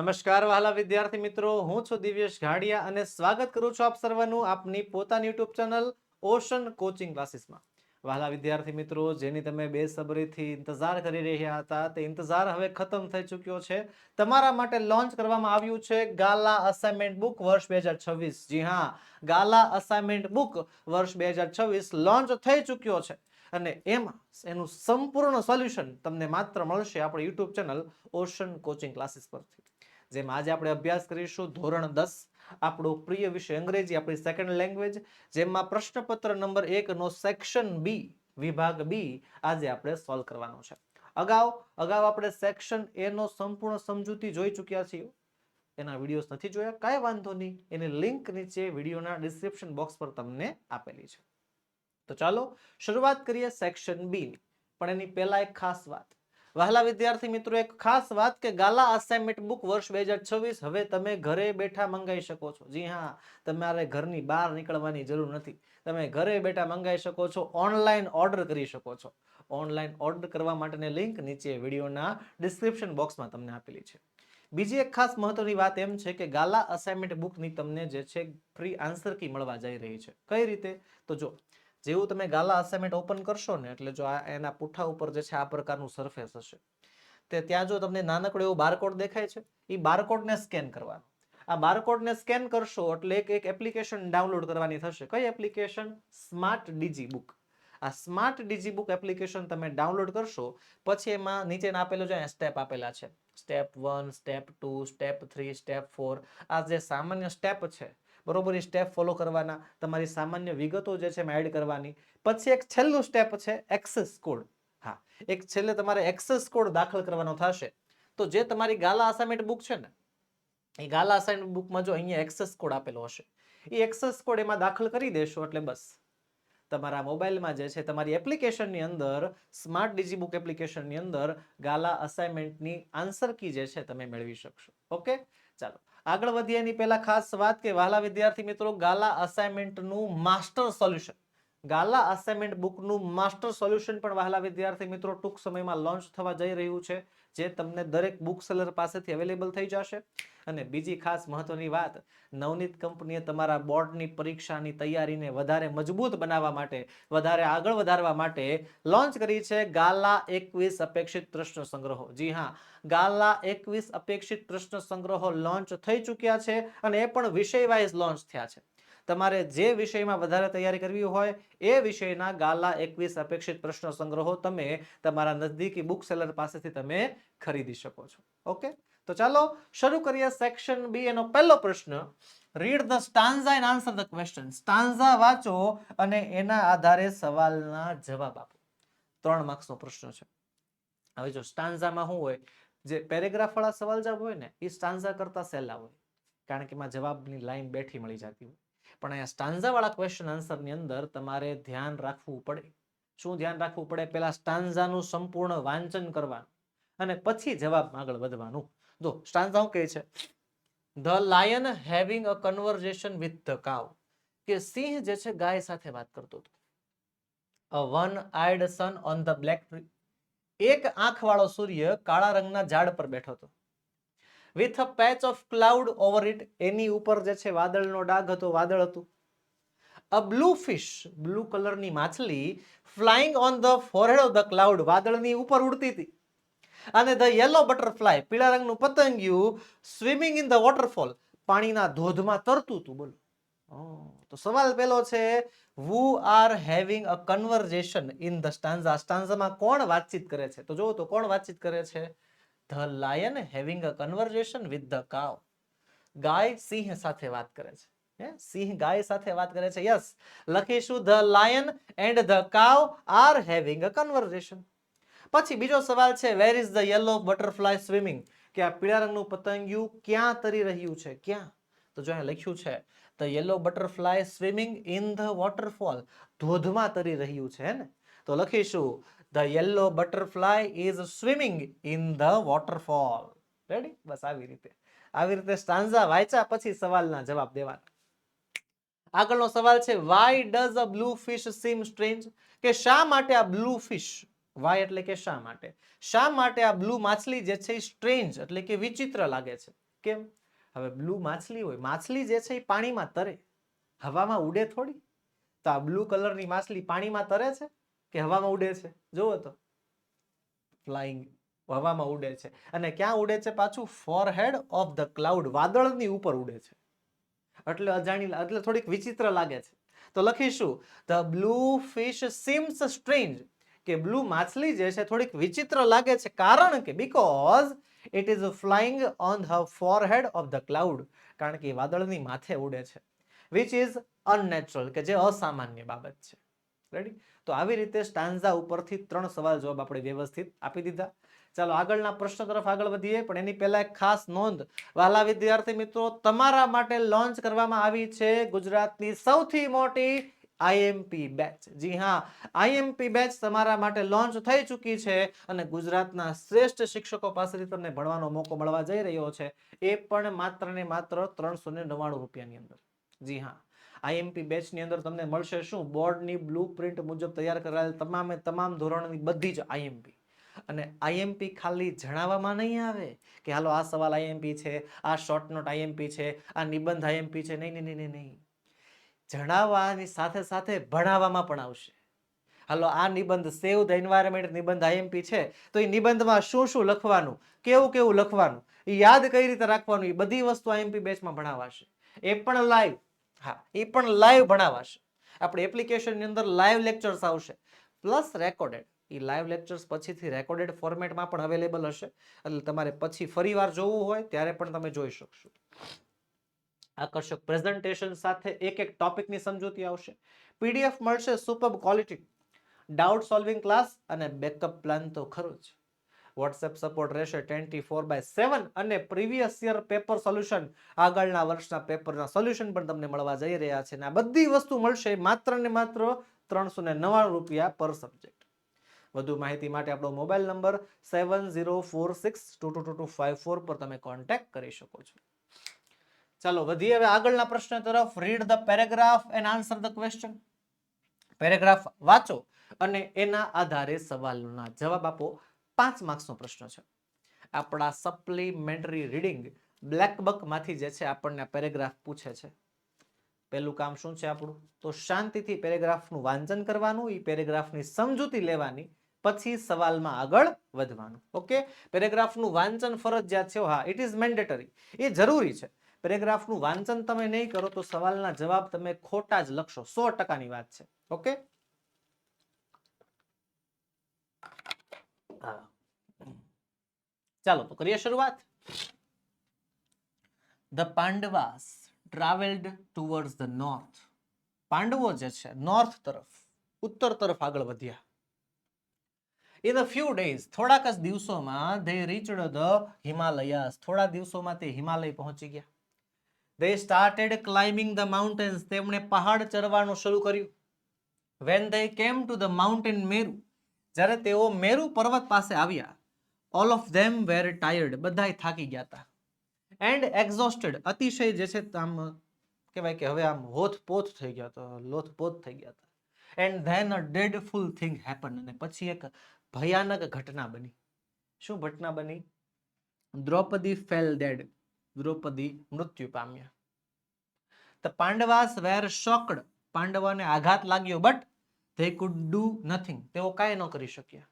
નમસ્કાર વહાલા વિદ્યાર્થી મિત્રો, હું છું દિવ્યેશ ઘાડિયા અને સ્વાગત કરું છું આપ સર્વનું આપની પોતાની યુટ્યુબ ચેનલ ઓશન કોચિંગ ક્લાસીસમાં. વહાલા વિદ્યાર્થી મિત્રો, જેની તમે બેસબરીથી ઇંતજાર કરી રહ્યા હતા, તે ઇંતજાર હવે ખતમ થઈ ચૂક્યો છે. તમારા માટે લોન્ચ કરવામાં આવ્યું છે ગાલા અસાઇનમેન્ટ બુક વર્ષ બે હજાર છવ્વીસ. જી હા, ગાલા અસાઇનમેન્ટ બુક વર્ષ બે હજાર છવ્વીસ લોન્ચ થઈ ચૂક્યો છે. અને એમાં, એનું સંપૂર્ણ સોલ્યુશન તમને માત્ર મળશે આપણી YouTube channel ocean coaching classes પરથી. જેમાં આજે આપણે અભ્યાસ કરીશું ધોરણ દસ, આપણો પ્રિય વિષય અંગ્રેજી, આપણી સેકન્ડ લેંગ્વેજ જેમાં પ્રશ્નપત્ર નંબર એકનો સેક્શન બી વિભાગ બી આજે આપણે સોલ્વ કરવાનો છે. અગાઉ અગાઉ આપણે સેક્શન એ નો સંપૂર્ણ સમજૂતી જોઈ ચૂક્યા છીએ. એના વિડીયોઝ નથી જોયા, કાંઈ વાંધો નહીં. એની લિંક નીચે વિડીયોના ડિસ્ક્રિપ્શન બોક્સ પર તમને આપેલી છે. તો ચાલો, શરૂઆત કરીએ સેક્શન બી પણ એની પહેલા એક ખાસ વાત. વહાલા વિદ્યાર્થી મિત્રો, એક ખાસ વાત કે ગાલા અસાઇનમેન્ટ બુક વર્ષ બે હજાર છવ્વીસ હવે તમે ઘરે બેઠા મંગાવી શકો છો. જી હા, તમારે ઘરની બહાર નીકળવાની જરૂર નથી. તમે ઘરે બેઠા મંગાવી શકો છો ઓનલાઈન ઓર્ડર કરી શકો છો. ઓનલાઈન ઓર્ડર કરવા માટેની લિંક નીચે વિડીયોના ડિસ્ક્રિપ્શન બોક્સમાં તમને આપેલી છે. બીજી એક ખાસ મહત્વની વાત એમ છે કે ગાલા અસાઇનમેન્ટ બુકની તમને જે છે ફ્રી આન્સર કી મળવા જઈ રહી છે. કઈ રીતે? તો જો જેવું તમે ગાલા અસાઇનમેન્ટ ઓપન કરશો ને, એટલે જો આ એના પુઠ્ઠા ઉપર જે છે આ પ્રકારનું સરફેસ હશે, તે ત્યાં જો તમને નાનકડો એવો બારકોડ દેખાય છે એ બારકોડને સ્કેન કરવાનો. આ બારકોડને સ્કેન કરશો એટલે એક એક એપ્લિકેશન ડાઉનલોડ કરવાની થશે. કઈ એપ્લિકેશન સ્માર્ટ ડીજી બુક આ સ્માર્ટ ડીજી બુક એપ્લિકેશન તમે ડાઉનલોડ કરશો, પછી એમાં નીચે આપેલો જે સ્ટેપ આપેલા છે. Step one step two step three step four આ જે સામાન્ય સ્ટેપ છે બરોબર, એ સ્ટેપ ફોલો કરવાના. તમારી સામાન્ય વિગતો જે છે, એમાં એડ કરવાની. પછી એક છેલ્લું સ્ટેપ છે એક્સેસ કોડ હા, એક છેલ્લે તમારે એક્સેસ કોડ દાખલ કરવાનો થશે. તો જે તમારી ગાલા અસાઇનમેન્ટ બુક છે ને, એ ગાલા અસાઇનમેન્ટ બુકમાં જો અહીંયા એક્સેસ કોડ આપેલો હશે, એ એક્સેસ કોડ એમાં દાખલ કરી દેશો એટલે બસ. તમારા મોબાઈલમાં જે છે, તમારી એપ્લિકેશનની અંદર સ્માર્ટ ડીજી બુક એપ્લિકેશનની અંદર ગાલા અસાઇનમેન્ટની આન્સર કી જે છે, તમે મેળવી શકશો. ઓકે ચાલો. આગળ વધીએ એની પહેલા ખાસ વાત કે વહાલા વિદ્યાર્થી મિત્રો, ગાલા અસાઇનમેન્ટનું માસ્ટર સોલ્યુશન ગાલા અસાઇનમેન્ટ બુકનું માસ્ટર સોલ્યુશન પણ વહાલા વિદ્યાર્થી મિત્રો ટૂંક સમયમાં લોન્ચ થવા જઈ રહ્યું છે, જે તમને દરેક બુક સેલર પાસેથી અવેલેબલ થઈ જશે. અને બીજી ખાસ મહત્વની વાત, નવનીત કંપનીએ તમારા બોર્ડની પરીક્ષાની તૈયારીને વધારે મજબૂત બનાવવા માટે, વધારે આગળ વધારવા માટે લોન્ચ કરી છે ગાલા એકવીસ અપેક્ષિત પ્રશ્ન સંગ્રહો. જી હા, ગાલા એકવીસ અપેક્ષિત પ્રશ્ન સંગ્રહો લોન્ચ થઈ ચૂક્યા છે અને એ પણ વિષય વાઇઝ લોન્ચ થયા છે. તમારે જે વિષયમાં વધારે તૈયારી કરવી હોય, એ વિષયના ગાલા એકવીસ અપેક્ષિત પ્રશ્ન સંગ્રહો તમે તમારા નજદીકી બુક સેલર પાસેથી તમે ખરીદી શકો છો. ઓકે? તો ચાલો શરૂ કરીએ સેક્શન બી એનો પહેલો પ્રશ્ન. Read the stanza and answer the question stanza વાંચો અને એના આધારે સવાલના જવાબ આપો. ત્રણ માર્ક્સનો પ્રશ્ન છે. હવે જો સ્ટાન્ઝામાં શું હોય? જે પેરેગ્રાફ વાળા સવાલ જવાબ હોય ને, એ સ્ટાન્ઝા કરતા સહેલા હોય. કારણ કે એમાં જવાબની લાઈન બેઠી મળી જતી હોય. પણ અહીંયા સ્ટાન્ઝા વાળા ક્વેશ્ચન આન્સરની અંદર તમારે ધ્યાન રાખવું પડે. શું ધ્યાન રાખવું પડે? પહેલા સ્ટાન્ઝાનું સંપૂર્ણ વાંચન કરવાનું અને પછી જવાબમાં આગળ વધવાનું. જો સ્ટાન્સ આવું કહે છે the lion having a conversation with the cow કે સિંહ જે છે, ગાય સાથે વાત કરતો હતો. A one eyed sun on the black tree એક આંખ વાળો સૂર્ય કાળા રંગના ઝાડ પર બેઠો હતો. With a patch of cloud over it એની ઉપર જે છે, વાદળનો ડાઘ હતો, વાદળ હતું. અ બ્લુ ફિશ બ્લુ કલરની માછલી flying on the forehead of the cloud વાદળની ઉપર ઉડતી હતી. અને ધ યલો બટરફ્લાય પીળા રંગનું પતંગિયું સ્વિમિંગ ઇન ધ વોટરફોલ પાણીના ધોધમાં તરતું હતું, બોલો. તો સવાલ પેલો છે who are having a conversation in the stanza સ્ટાન્ઝામાં કોણ વાતચીત કરે છે? તો જુઓ તો કોણ વાતચીત કરે છે? The lion having a conversation with the cow ગાય સિંહ સાથે વાત કરે છે. સિંહ ગાય સાથે વાત કરે છે. યસ લખીશું the lion and the cow are having a conversation પછી બીજો સવાલ છે where is the yellow butterfly swimming કે આ પીળા રંગનું પતંગિયું ક્યાં તરી રહ્યું છે? ક્યાં? તો જો અહીંયા લખ્યું છે the yellow butterfly swimming in the waterfall ધોધમાં તરી રહ્યું છે ને તો લખીશું the yellow butterfly is swimming in the waterfall ready બસ આવી રીતે. આવી રીતે સ્ટાન્ઝા વાંચ્યા પછી સવાલના જવાબ દેવાના. આગળનો સવાલ છે why does a blue fish seem strange કે શા માટે આ બ્લુ ફિશ વાય એટલે કે શા માટે? શા માટે આ બ્લુ માછલી જે છે સ્ટ્રેન્જ એટલે કે વિચિત્ર લાગે છે? કેમ? હવે બ્લુ માછલી હોય, માછલી જે છે એ પાણીમાં તરે. હવામાં ઉડે થોડી? તો આ બ્લુ કલરની માછલી પાણીમાં તરે છે કે હવામાં ઉડે છે? જુઓ તો. ફ્લાઇંગ હવામાં ઉડે છે. અને ક્યાં ઉડે છે પાછું? ફોરહેડ ઓફ ધ ક્લાઉડ વાદળની ઉપર ઉડે છે. એટલે અજાણી એટલે થોડીક વિચિત્ર લાગે છે. તો લખીશું. The blue fish seems strange કે બ્લુ માછલી જે છે થોડીક વિચિત્ર લાગે છે. કારણ કે because it is flying on the forehead of the cloud કારણ કે એ વાદળની માથે ઉડે છે. વિચ ઇઝ અનનેચરલ કે જે અસામાન્ય બાબત છે. રેડી તો આવી રીતે સ્ટાન્ઝા ઉપરથી ત્રણ સવાલ જવાબ આપણે વ્યવસ્થિત આપી દીધા. ચાલો આગળના પ્રશ્ન તરફ આગળ વધીએ, પણ એની પહેલા એક ખાસ નોંધ. વાલા વિદ્યાર્થી મિત્રો, તમારા માટે લોન્ચ કરવામાં આવી છે ગુજરાતની સૌથી મોટી આઈએમપી બેચ. જી હા, આઈએમપી બેચ તમારા માટે લોન્ચ થઈ ચૂકી છે અને ગુજરાતના શ્રેષ્ઠ શિક્ષકો પાસેથી તમને ભણવાનો મોકો મળવા જઈ રહ્યો છે. એ પણ માત્ર ને માત્ર ત્રણસો ને નવ્વાણું રૂપિયાની અંદર. જી હા, આઈએમપી બેચની અંદર તમને મળશે શું? બોર્ડની બ્લુ પ્રિન્ટ મુજબ તૈયાર કરાયેલ તમામે તમામ ધોરણની બધી જ આઈએમપી. અને આઈએમપી ખાલી જણાવવામાં નહીં આવે કે હાલો આ સવાલ આઈએમપી છે, આ શોર્ટ નોટ આઈએમપી છે, આ નિબંધ આઈએમપી છે, નહીં નહીં નહીં નહીં નહીં. જણાવવાની સાથે સાથે ભણાવવામાં પણ આવશે. હાલો, આ નિબંધ સેવ ધ એન્વાયરમેન્ટ નિબંધ આઈએમપી છે. તો એ નિબંધમાં શું શું લખવાનું, કેવું કેવું લખવાનું એ યાદ કઈ રીતે રાખવાનું એ બધી વસ્તુ આઈએમપી બેચમાં ભણાવાશે. એ પણ લાઈવ, હા એ પણ લાઈવ ભણાવાશે. આપણે એપ્લિકેશનની અંદર લાઈવ લેક્ચર્સ આવશે. પ્લસ રેકોર્ડેડ એ લાઈવ લેક્ચર્સ પછીથી રેકોર્ડેડ ફોર્મેટમાં પણ અવેલેબલ હશે. એટલે તમારે પછી ફરીવાર જોવું હોય, ત્યારે પણ તમે જોઈ શકશો. આકર્ષક પ્રેઝન્ટેશન સાથે એક એક ટોપિકની સમજૂતી આવશે. પીડીએફ મળશે super quality doubt solving class અને બેકઅપ પ્લાન તો ખરો જ. વોટ્સએપ સપોર્ટ રહેશે ટ્વેન્ટી ફોર બાય સેવન અને પ્રીવિયસ યર પેપર સોલ્યુશન આગળના વર્ષના પેપરના સોલ્યુશન પણ તમને મળવા જઈ રહ્યા છે. અને આ બધી વસ્તુ મળશે માત્ર ને માત્ર ત્રણસો ને નવ્વાણું રૂપિયા પર સબ્જેક્ટ વધુ માહિતી માટે આપણો mobile number seven zero four six two two two two five four પર તમે કોન્ટેક્ટ કરી શકો છો. ચાલો, વધીએ હવે આગળના પ્રશ્ન તરફ. Read the paragraph and answer the question paragraph વાંચો અને એના આધારે સવાલના જવાબ આપો. પાંચ માર્ક્સનો પ્રશ્ન છે. આપણા સપ્લિમેન્ટરી રીડિંગ બ્લેકબકમાંથી જે છે આપણને પેરેગ્રાફ પૂછે છે. પહેલું કામ શું છે આપણું? તો શાંતિથી પેરેગ્રાફનું વાંચન કરવાનું એ પેરેગ્રાફની સમજૂતી લેવાની, પછી સવાલમાં આગળ વધવાનું. ઓકે પેરેગ્રાફનું વાંચન ફરજિયાત છે. હા ઇટ ઇઝ મેન્ડેટરી એ જરૂરી છે. પેરેગ્રાફનું વાંચન તમે નહીં કરો તો સવાલના જવાબ તમે ખોટા જ લખશો. સો ટકાની વાત છે. ઓકે? ચાલો, તો કરીએ શરૂઆત. The Pandavas travelled towards the north પાંડવો જે છે નોર્થ તરફ, ઉત્તર તરફ આગળ વધ્યા. ઇન અ ફ્યુ ડેઝ થોડાક જ દિવસોમાં ધે રીચડ ધ હિમાલયાસ થોડા દિવસોમાં તે હિમાલય પહોંચી ગયા. They started climbing the mountains. તેમણે પહાડ ચડવાનું શરૂ કર્યું. When they came to the mountain Meru જ્યારે તેઓ મેરુ પર્વત પાસે આવ્યા all of them were tired બધાય થાકી ગયા હતા. એન્ડ એક્ઝોસ્ટેડ અતિશય જે છે આમ, કહેવાય કે હવે આમ હોથ પોથ થઈ ગયા તો લોથ પોથ થઈ ગયા હતા. And then a dreadful thing happen અને પછી એક ભયાનક ઘટના બની. શું ઘટના બની? દ્રૌપદી ફેલ ડેડ દ્રૌપદી મૃત્યુ પામ્યા. ધ પાંડવાસ વેર શોકડ પાંડવોને આઘાત લાગ્યો but they could do nothing તેઓ કાંઈ ન કરી શક્યા.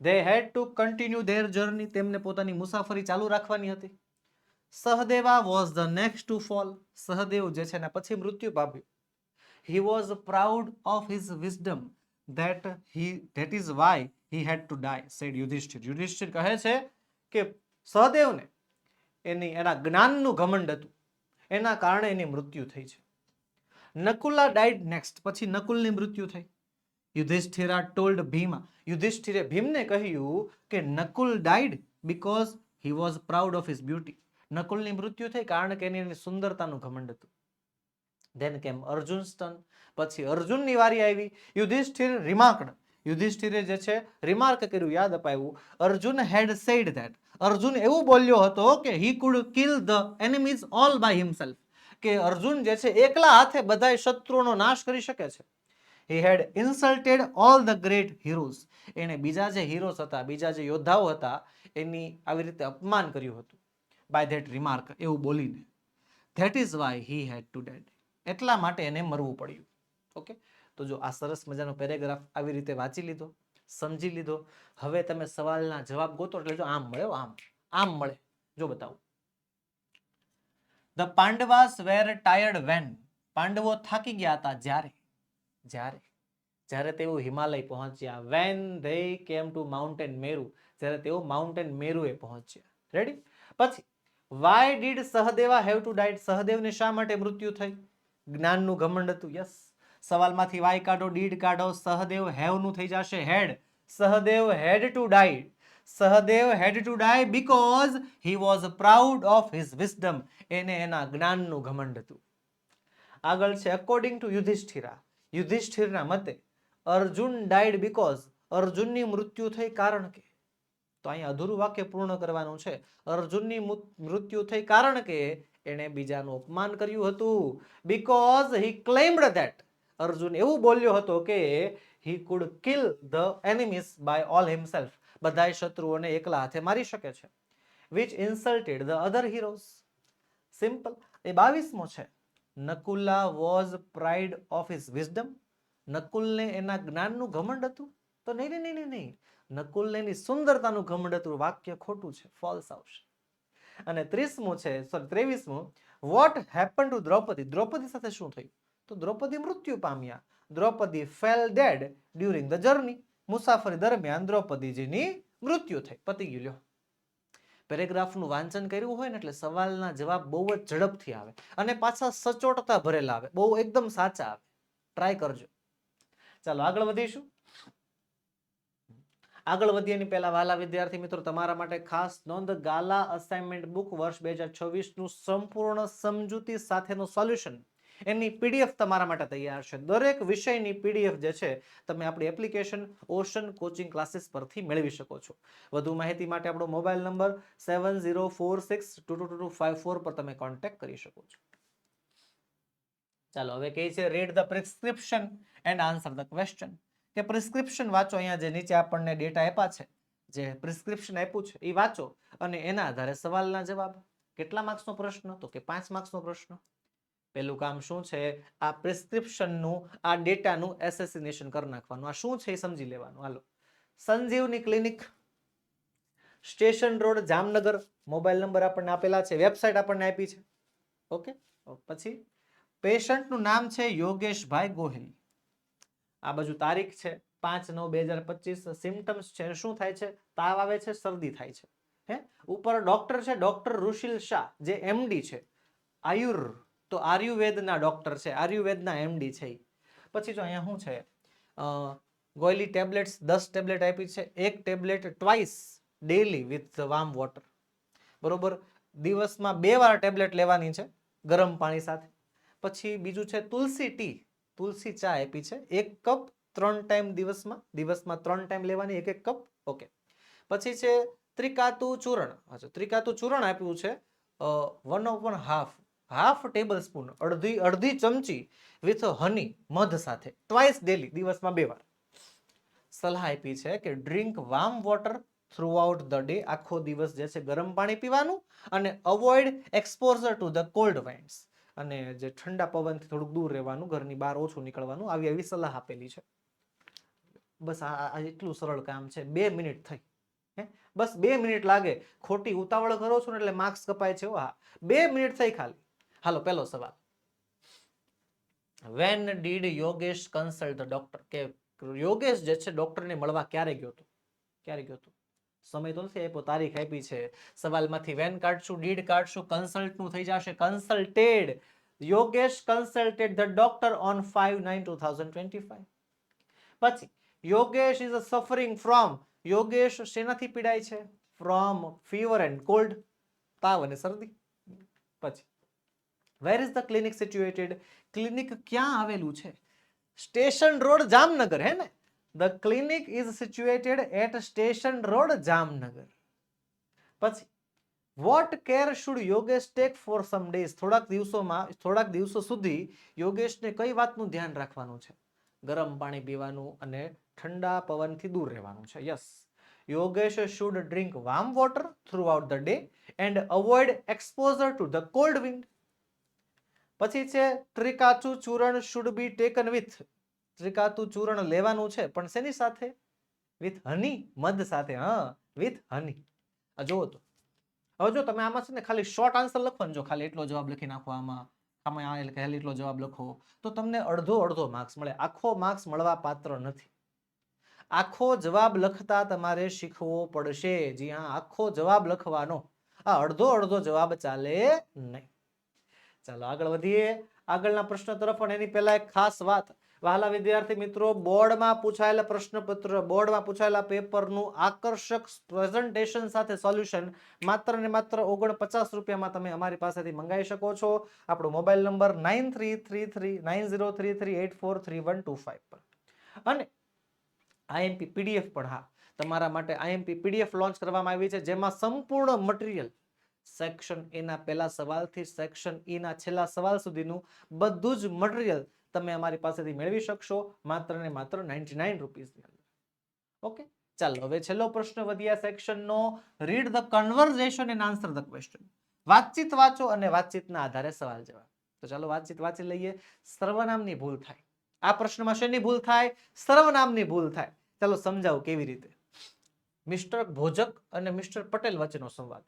They had to continue their journey તેમને પોતાની મુસાફરી ચાલુ રાખવાની હતી. Sahadeva was the next to fall Sahadev જે છે ને પછી મૃત્યુ પામ્યું. He was proud of his wisdom that he that is why he had to die said Yudhishthir. Yudhishthir કહે છે કે સહદેવને એની, એના જ્ઞાનનું ઘમંડ હતું. એના કારણે એની મૃત્યુ થઈ છે. નકુલા ડાઈડ નેક્સ્ટ, પછી નકુલની મૃત્યુ થઈ. યુધિષ્ઠિરા ટોલ્ડ ભીમા. યુધિષ્ઠિરે ભીમને કહ્યું કે Nakul died because he was proud of his beauty નકુલની મૃત્યુ થઈ કારણ કે એની સુંદરતાનું ઘમંડ હતું. ધેન કેમ અર્જુન સ્તન. પછી અર્જુનની વારી આવી. યુધિષ્ઠિર રિમાર્કડ યુધિષ્ઠિરે જે છે રિમાર્ક કર્યું, યાદ અપાવ્યું Arjun had said that Arjun એવું બોલ્યો હતો કે he could kill the enemies all by himself કે અર્જુન જે છે, એકલા હાથે બધાય શત્રુઓનો નાશ કરી શકે છે. He had insulted all the great heroes એણે બીજા જે હીરોઝ હતા, બીજા જે યોદ્ધાઓ હતા, એની આવી રીતે અપમાન કર્યું હતું. બાય ધેટ રિમાર્ક એવું બોલીને. That is why he had to dead એટલા માટે એને મરવું પડ્યું. ઓકે? તો જો આ સરસ મજાનો પેરેગ્રાફ આવી રીતે વાંચી લીધો, સમજી લીધો. હવે તમે સવાલના જવાબ ગોતો એટલે જો આમ મળે આમ આમ મળે. જો બતાવું. The Pandavas were tired when પાંડવો થાકી ગયા હતા જ્યારે? જ્યારે? જ્યારે તેઓ હિમાલય પહોંચ્યા. When they came to mountain Meru જ્યારે તેઓ માઉન્ટેન મેરુએ પહોંચ્યા. રેડી પછી why did Sahadeva have to died સહદેવને શા માટે મૃત્યુ થઈ? જ્ઞાનનું ઘમંડ હતું. યસ સવાલમાંથી વાય કાઢો ડીડ કાઢો, સહદેવ હેવનું થઈ જશે had. Sahadev had to die. Sahadev had to die because he was proud of his wisdom. એને એના જ્ઞાનનું ઘમંડ હતું. આગળ છે અકોર્ડિંગ ટુ યુધિષ્ઠિરા. યુધિષ્ઠિરના મતે, અર્જુન ડાઈડ બીકોઝ અર્જુનની મૃત્યુ થઈ કારણ કે? તો અહીંયા અધૂરું વાક્ય પૂર્ણ કરવાનું છે. અર્જુનની મૃત્યુ થઈ કારણ કે? એણે બીજાનું અપમાન કર્યું હતું. Because he claimed that. Arjun એવું બોલ્યો હતો કે he could kill the enemies by all himself બધાય શત્રુઓને એકલા હાથે મારી શકે છે. Which insulted the other heroes simple એ બાવીસમો છે. Nakula was pride of his wisdom નકુલને એના જ્ઞાનનું ઘમંડ હતું? તો નહીં નહીં નહીં નહીં નકુલને એની સુંદરતાનું ઘમંડ હતું. વાક્ય ખોટું છે. ફોલ્સ આવશે. અને ત્રીસમું છે sorry ત્રેવીસમું. What happen to Draupadi? Draupadi સાથે શું થયું? તો દ્રૌપદી મૃત્યુ પામ્યા. Draupadi fell dead during the journey મુસાફરી દરમિયાન દ્રૌપદીજીની મૃત્યુ થઈ, પતી ગયું. લ્યો. પેરેગ્રાફનું વાંચન કર્યું હોય ને એટલે સવાલના જવાબ બહુ જ ઝડપથી આવે અને પાછા સચોટતા ભરેલા આવે. બહુ એકદમ સાચા આવે. ટ્રાય કરજો. ચાલો, આગળ વધીશું. આગળ વધીએ એની પહેલા વાલા વિદ્યાર્થી મિત્રો, તમારા માટે ખાસ નોંધ, ગાલા અસાઇનમેન્ટ બુક વર્ષ બે હજાર છવ્વીસનું સંપૂર્ણ સમજૂતી સાથેનું સોલ્યુશન એની પીડીએફ તમારા માટે તૈયાર છે. દરેક વિષયની પીડીએફ જે છે, તમે આપણી એપ્લિકેશન ઓશન કોચિંગ ક્લાસીસ પરથી મેળવી શકો છો. વધુ માહિતી માટે આપણો mobile number seven zero four six two two two five four પર તમે કોન્ટેક્ટ કરી શકો છો. ચાલો, હવે કહે છે read the prescription and answer the question કે પ્રિસ્ક્રિપ્શન વાંચો, અહીંયા જે નીચે આપણને ડેટા આપ્યા છે, જે પ્રિસ્ક્રિપ્શન આપ્યું છે, એ વાંચો. અને એના આધારે સવાલના જવાબ, કેટલા માર્ક્સનો પ્રશ્ન? તો કે પાંચ માર્ક્સનો પ્રશ્ન. પેલું કામ શું છે? આ પ્રિસ્ક્રિપ્શનનું, આ ડેટાનું એસેસિનેશન કરી નાખવાનું. આ શું છે એ સમજી લેવાનું. હાલો. Sanjivani clinic, station road, Jamnagar. Mobile number આપણને આપેલા છે. વેબસાઇટ આપણને આપી છે. ઓકે? પછી પેશન્ટનું નામ છે યોગેશભાઈ ગોહિલ. આ બાજુ તારીખ છે પાંચ નવ બે હજાર પચીસ. સિમ્ટમ્સ છે, શું થાય છે? તાવ આવે છે, શરદી થાય છે. હે? ઉપર ડોક્ટર છે, ડોક્ટર ઋષિલ શાહ, જે એમડી છે. આયુર તો આયુર્વેદના ડોક્ટર છે, આયુર્વેદના એમડી છે પછી જો અહીંયા શું છે? ગોયલી ટેબ્લેટ્સ દસ ટેબ્લેટ આપી છે, એક tablet twice daily with warm water. બરોબર? દિવસમાં બે વાર ટેબ્લેટ લેવાની છે, ગરમ પાણી સાથે. પછી બીજું છે તુલસી ટી, તુલસી ચા આપી છે, એક કપ ત્રણ ટાઈમ દિવસમાં દિવસમાં ત્રણ ટાઈમ લેવાની, એક એક કપ, ઓકે. પછી છે ત્રિકાતુ ચૂર્ણ, અચ્છા, ત્રિકાતુ ચૂર્ણ આપ્યું છે one of one half half tablespoon અડધી અડધી ચમચી વિથ હની, મધ સાથે. ટ્વાઇસ ડેલી દિવસમાં બે વાર. સલાહ આપી છે કે drink warm water throughout the day આખો દિવસ જે છે ગરમ પાણી પીવાનું અને avoid exposure to the cold winds અને જે ઠંડા પવનથી થોડુંક દૂર રહેવાનું, ઘરની બહાર ઓછું નીકળવાનું, આવી આવી સલાહ આપેલી છે. બસ આ એટલું સરળ કામ છે. બે મિનિટ થઈ. હે? બસ બે મિનિટ લાગે. ખોટી ઉતાવળ કરો છો ને એટલે માર્ક્સ કપાય છે હા. બે મિનિટ થઈ ખાલી. હાલો, પહેલો સવાલ. When did Yogesh consult the doctor કે યોગેશ જે છે ડોક્ટરને મળવા ક્યારે ગયો હતો? ક્યારે ગયો હતો? સમય તો નથી આપ્યો, તારીખ આપી છે. સવાલમાંથી વેન કાઢશું ડીડ કાઢશું કન્સલ્ટનું થઈ જશે. Consulted Yogesh consulted the doctor on five nine two thousand twenty five પછી Yogesh is a suffering from Yogesh શેનાથી પીડાય છે? ફ્રોમ ફીવર એન્ડ કોલ્ડ તાવ અને શરદી. પછી where is the clinic situated clinic ક્યાં આવેલું છે? સ્ટેશન રોડ જામનગર, હે ને? The clinic is situated at station road Jamnagar. પછી what care should Yogesh take for some days થોડાક દિવસોમાં, થોડાક દિવસો સુધી યોગેશને કઈ વાતનું ધ્યાન રાખવાનું છે? ગરમ પાણી પીવાનું અને ઠંડા પવનથી દૂર રહેવાનું છે. Yes Yogesh should drink warm water throughout the day and avoid exposure to the cold wind પછી છે, trikatu churna should be taken with trikatu churna લેવાનું છે, પણ શેની સાથે? વિથ હની મધ સાથે, હા વિથ હની આ જુઓ તો. હવે જો તમે આમાં છે ને ખાલી શોર્ટ આન્સર લખો ને, જો ખાલી એટલો જવાબ લખી નાખો આમાં આમાં આ ખાલી એટલો જવાબ લખો, તો તમને અડધો અડધો માર્ક્સ મળે. આખો માર્ક્સ મળવા પાત્ર નથી. આખો જવાબ લખતા તમારે શીખવો પડશે. જી હા, આખો જવાબ લખવાનો. આ અડધો અડધો જવાબ ચાલે નહીં. ચાલો આગળ વધીએ. આગળના પ્રશ્ન તરફ અને એની પહેલા એક ખાસ વાત. વહાલા વિદ્યાર્થી મિત્રો, બોર્ડમાં પૂછાયેલા પ્રશ્નપત્ર, બોર્ડમાં પૂછાયેલા પેપરનું આકર્ષક પ્રેઝન્ટેશન સાથે સોલ્યુશન માત્ર ને માત્ર ઓગણપચાસ રૂપિયામાં તમે અમારી પાસેથી મંગાવી શકો છો. આપણો mobile number nine three three three nine zero three three eight four three one two five પર. અને આઈએમપી પીડીએફ પણ હા, તમારા માટે આઈએમપી પીડીએફ લોન્ચ કરવામાં આવી છે, જેમાં સંપૂર્ણ મટીરિયલ સેક્શન એના પહેલા સવાલથી સેક્શન ઈના છેલ્લા સવાલ સુધીનું બધું જ મટીરિયલ તમે અમારી પાસેથી મેળવી શકશો, માત્ર ને માત્ર નાઇન્ટી નાઇન રૂપીઝની અંદર. ઓકે ચાલો, હવે છેલ્લો પ્રશ્ન વધ્યા સેક્શનનો read the conversation and answer the question વાતચીત વાંચો અને વાતચીતના આધારે સવાલ જવાબ. તો ચાલો, વાતચીત વાંચી લઈએ. સર્વનામની ભૂલ થાય. આ પ્રશ્નમાં શેની ભૂલ થાય? સર્વનામની ભૂલ થાય. ચાલો, સમજાવું કેવી રીતે? મિસ્ટર ભોજક અને મિસ્ટર પટેલ વચ્ચેનો સંવાદ.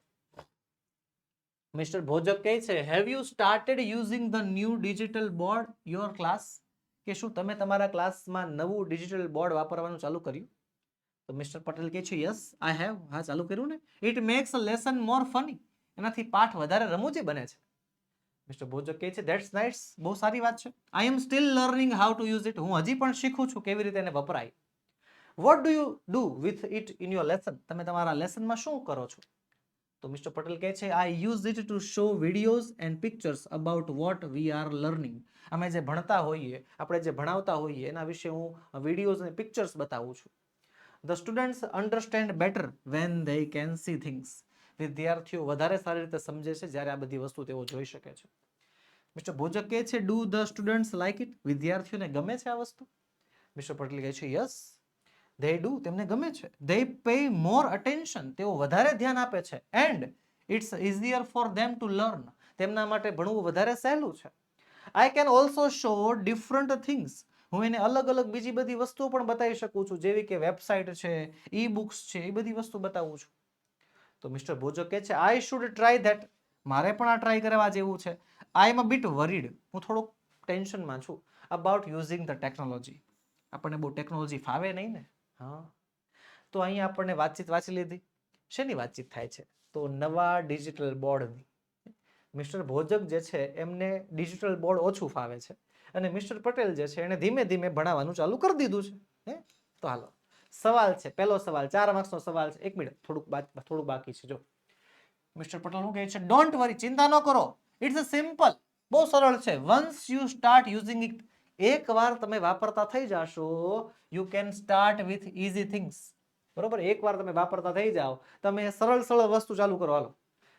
મિસ્ટર ભોજક કહે છે have you started using the new digital board your class કે શું તમે તમારા ક્લાસમાં નવું ડિજિટલ બોર્ડ વાપરવાનું ચાલુ કર્યું? તો મિસ્ટર પટેલ કહે છે યસ આઈ હેવ હા, ચાલુ કર્યું ને? It makes a lesson more funny એનાથી પાઠ વધારે રમૂજી બને છે. મિસ્ટર ભોજક કહે છે ધેટ્સ નાઇટ્સ બહુ સારી વાત છે. I am still learning how to use it હું હજી પણ શીખું છું કેવી રીતે એને વપરાય. What do you do with it in your lesson તમે તમારા લેસનમાં શું કરો છો? તો મિસ્ટર પટેલ કહે છે I use it to show videos and pictures about what we are learning અમે જે ભણતા હોઈએ, આપણે જે ભણાવતા હોઈએ, એના વિશે હું વિડીયોઝ અને પિક્ચર્સ બતાવું છું. The students understand better when they can see things વિદ્યાર્થીઓ વધારે સારી રીતે સમજે છે જ્યારે આ બધી વસ્તુ તેઓ જોઈ શકે છે. મિસ્ટર ભોજક કહે છે do the students like it વિદ્યાર્થીઓને ગમે છે આ વસ્તુ? મિસ્ટર પટેલ કહે છે યસ ધે ડુ તેમને ગમે છે. ધે પે મોર અટેન્શન તેઓ વધારે ધ્યાન આપે છે. And it's easier for them to learn તેમના માટે ભણવું વધારે સહેલું છે. I can also show different things હું એને અલગ અલગ બીજી બધી વસ્તુઓ પણ બતાવી શકું છું. જેવી કે વેબસાઇટ છે ઈ બુક્સ છે, એ બધી વસ્તુ બતાવું છું. તો મિસ્ટર ભોજક કહે છે આઈ શુડ ટ્રાય ધેટ મારે પણ આ ટ્રાય કરવા જેવું છે. I M a bit worried હું થોડુંક ટેન્શનમાં છું અબાઉટ યુઝિંગ ધ ટેકનોલોજી આપણને બહુ ટેકનોલોજી ફાવે નહીં ને? હા. તો અહીંયા આપણને વાતચીત વાંચી લીધી. શેની વાતચીત થાય છે? તો નવા ડિજિટલ બોર્ડની. મિસ્ટર ભોજક જે છે, એમને ડિજિટલ બોર્ડ ઓછું ફાવે છે. અને મિસ્ટર પટેલ જે છે, એને ધીમે ધીમે ભણાવવાનું ચાલુ કરી દીધું છે. હે? તો હાલો. સવાલ છે, પહેલો સવાલ, ચાર માર્ક્સનો સવાલ છે. એક મિનિટ, થોડુંક થોડુંક બાકી છે, જો. મિસ્ટર પટેલ શું કહે છે? ડોન્ટ વરી ચિંતા ન કરો. ઇટ્સ અ સિમ્પલ બહુ સરળ છે. Once you start using it એકવાર તમે વાપરતા થઈ જાશો you can start with easy things બરોબર? એકવાર તમે વાપરતા થઈ જાઓ, તમે સરળ સરળ વસ્તુ ચાલુ કરો. હાલો.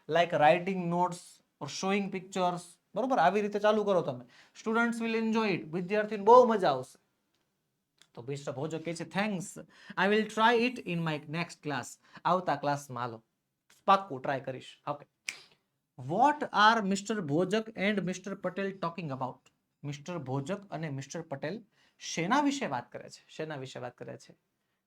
Like writing notes or showing pictures બરોબર? આવી રીતે ચાલુ કરો તમે. સ્ટુડન્ટ્સ વિલ એન્જોય ઇટ વિદ્યાર્થીને બહુ મજા આવશે. તો મિસ્ટર ભોજો કહે છે thanks I will try it in my next class આવતા ક્લાસમાં હાલો. પાક્કું ટ્રાય કરીશ. Okay what are mister Bhojak and mister Patel talking about mister Bhojak અને મિસ્ટર પટેલ શેના વિશે વાત કરે છે? શેના વિશે વાત કરે છે?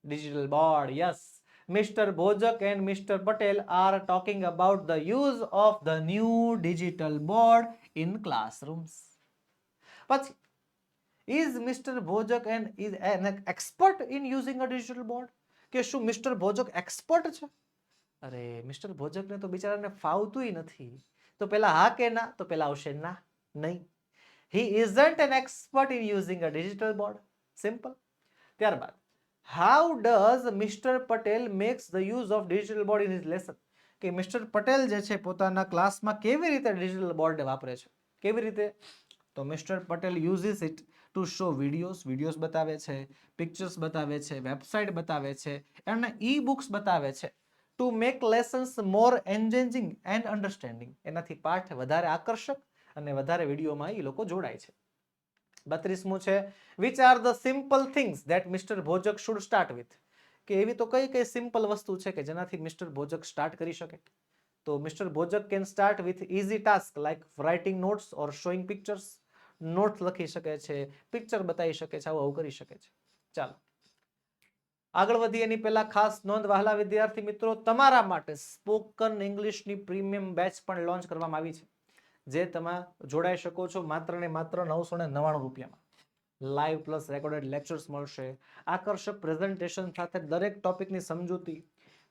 Digital board yes mister Bhojak and mister Patel are talking about the use of the new digital board in classrooms પછી is mister Bhojak and is an expert in using a digital board કે શું mister Bhojak expert છે? અરે, mister ભોજકને તો બિચારાને ફાવતુંય નથી. તો પેલા હા કે ના? તો પેલા આવશે ના? નહીં. He isn't an expert in using a digital board simple ત્યારબાદ how does mister Patel makes the use of digital board in his lesson કે મિસ્ટર પટેલ જે છે પોતાના ક્લાસમાં કેવી રીતે ડિજિટલ બોર્ડને વાપરે છે? કેવી રીતે? તો mister Patel uses it to show videos videos બતાવે છે પિક્ચર્સ બતાવે છે વેબસાઇટ બતાવે છે એમને ઈ બુક્સ બતાવે છે. To make lessons more engaging and understanding એનાથી પાઠ વધારે આકર્ષક અને વધારે વિડીયોમાં એ લોકો જોડાય છે. બત્રીસમું છે which are the simple things that mister Bhojak should start with કે એવી તો કઈ કઈ સિમ્પલ વસ્તુ છે કે જેનાથી મિસ્ટર ભોજક સ્ટાર્ટ કરી શકે? તો mister Bhojak can start with easy task like writing notes or showing pictures notes લખી શકે છે પિક્ચર બતાવી શકે છે, આવું આવું કરી શકે છે. ચાલો. આગળ વધીએ એની પહેલા ખાસ નોંધ. વહાલા વિદ્યાર્થી મિત્રો, તમારા માટે સ્પોકન ઇંગ્લિશની પ્રીમિયમ બેચ પણ લોન્ચ કરવામાં આવી છે. જે તમે જોડાઈ શકો છો માત્ર ને માત્ર નવસો ને નવ્વાણું રૂપિયામાં. લાઈવ પ્લસ રેકોર્ડેડ લેક્ચર્સ મળશે. આકર્ષક પ્રેઝન્ટેશન સાથે દરેક ટોપિકની સમજૂતી.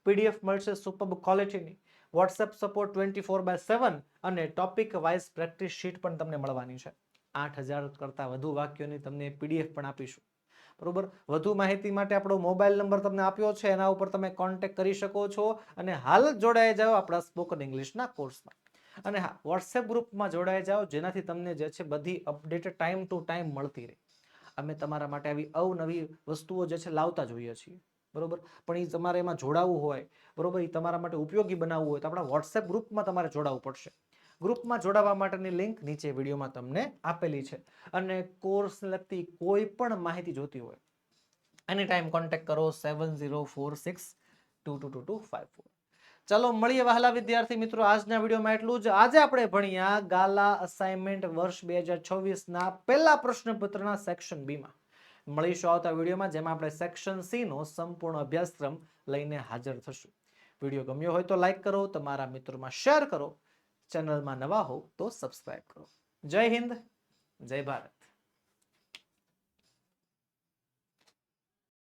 પીડીએફ મળશે super ક્વોલિટીની WhatsApp support twenty four by seven અને ટોપિક વાઇઝ પ્રેક્ટિસ શીટ પણ તમને મળવાની છે. આઠ હજાર કરતાં વધુ વાક્યોની તમને પીડીએફ પણ આપીશું. બરોબર? વધુ માહિતી માટે આપણો મોબાઈલ નંબર તમને આપ્યો છે, એના ઉપર તમે કોન્ટેક્ટ કરી શકો છો અને હાલ જ જોડાઈ જાઓ આપણા સ્પોકન ઇંગ્લિશના કોર્સમાં અને હા વોટ્સએપ ગ્રુપમાં જોડાઈ જાઓ, જેનાથી તમને જે છે બધી અપડેટ ટાઈમ ટુ ટાઈમ મળતી રહે. અમે તમારા માટે આવી અવનવી વસ્તુઓ જે છે લાવતા જોઈએ છીએ. બરોબર? પણ એ તમારે એમાં જોડાવવું હોય, બરોબર? એ તમારા માટે ઉપયોગી બનાવવું હોય, તો આપણા વોટ્સએપ ગ્રુપમાં તમારે જોડાવવું પડશે. ગ્રુપમાં જોડાવા માટેની લિંક નીચે વિડીયોમાં તમને આપેલી છે. અને કોર્સને લગતી કોઈ પણ માહિતી જોતી હોય એની ટાઈમ કોન્ટેક્ટ કરો seven zero four six two two two two five four ચાલો મળીએ વહાલા વિદ્યાર્થી મિત્રો આજના વિડીયોમાં એટલું જ. આજે આપણે ભણ્યા ગાલા અસાઇનમેન્ટ વર્ષ બે હજાર છવ્વીસના પહેલા પ્રશ્નપત્રના સેક્શન બીમાં. મળીશું આવતા વિડીયોમાં, જેમાં આપણે સેક્શન સી નો સંપૂર્ણ અભ્યાસક્રમ લઈને હાજર થશું. વીડિયો ગમ્યો હોય તો લાઇક કરો, તમારા મિત્રોમાં શેર કરો, ચેનલમાં નવા હો તો સબસ્ક્રાઇબ કરો. જય હિન્દ, જય ભારત.